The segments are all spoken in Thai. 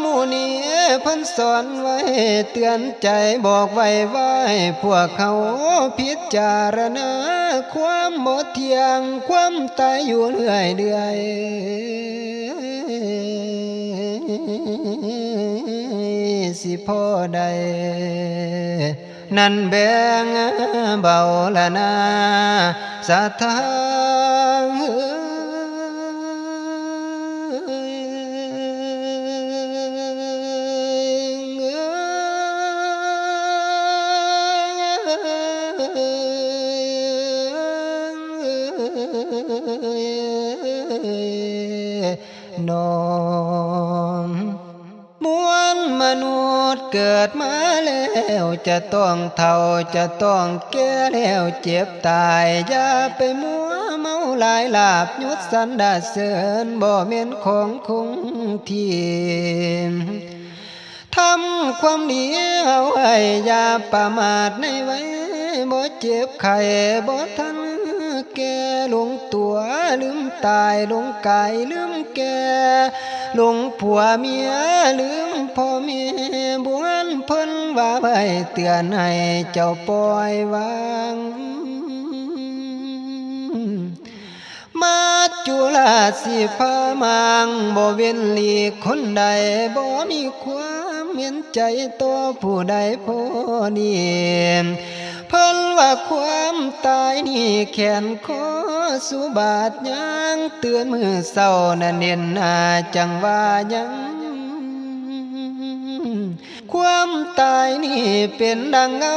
หมู่นี้พิ่นสอนไว้เตือนใจบอกไว้ไว้พวกเขาพิจารณาความหมดเที่ยง ความตายอยู่เรื่อยเดือยสิพ่อใด นั่นแบงเบาละนาสะทา นอนมวลมนุษย์เกิดมาแล้วจะต้องเท่าจะต้องแก่แล้วเจ็บตายอย่าไปมัวเมาหลายลาบยุดสันดาเสริญบ่เม่นของคงที่ทำความดีเอาไว้อย่าประมาทในไว้บ่เจ็บไข้บ่ทัน แก่หลงตัวลืมตายหลงกายลืมแก่หลงผัวเมียลืมพ่อเมียบวนเพิ่นว่าไว้เตือนให้เจ้าปล่อยวางมาจุฬาสิพามังบ่เว้นหลีกคนใดบ่มีความเห็นใจตัวผู้ใดผู้นี้ เพิ่นว่าความตายนี่แขนคอสุบาทยังเตือนมือเศร้านั่นเน้นหน้าจังว่ายัง ความตายนี่เป็นดังเงา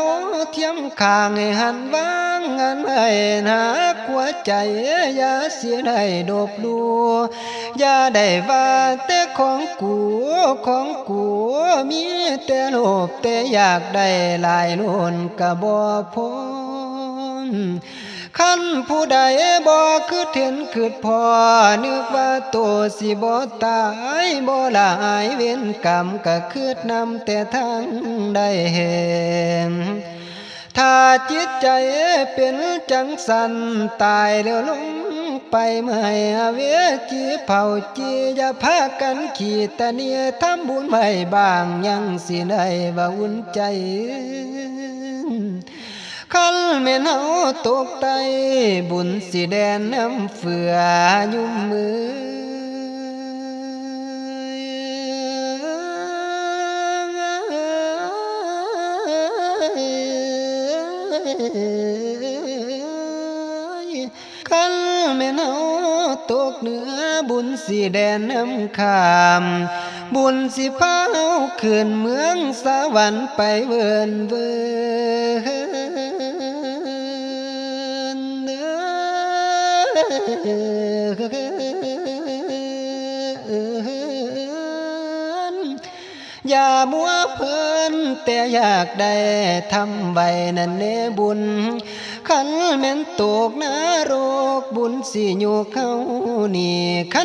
เทียมข้างให้หันว่างงานให้หาหัวใจอย่าเสียได้ดบดูอย่าได้ว่าแต่ของกูของกูมีแต่โลภแต่อยากได้หลายล้นกะบ่พอ ขั้นผู้ใดบ่คือเห็นคือพอนึกว่าตัวสิบ่ตายบ่หลายเว้นกรรมก็คืดนำแต่ทางได้เห็นถ้าจิตใจเป็นจังสันตายแล้วลงไปไม่เวจีเผาจีอย่าพากันขีดตะเนียทำบุญไม่บางยังสิได้ว่าอุ่นใจ คันแม่นเฮาตกไตบุญสิแดนน้ำเฟือยุ่มมือคันแม่นเฮา กเหนือบุญสีแดนน้ำขาม บุญสิพาเฮาขึ้นเมืองสวรรค์ไปเวินเวิน อย่ามัวเพลินแต่อยากได้ทำใบนั่นเนบุญ ขันแม่นตกนรกบุญสิอยู่เขานี่ขัน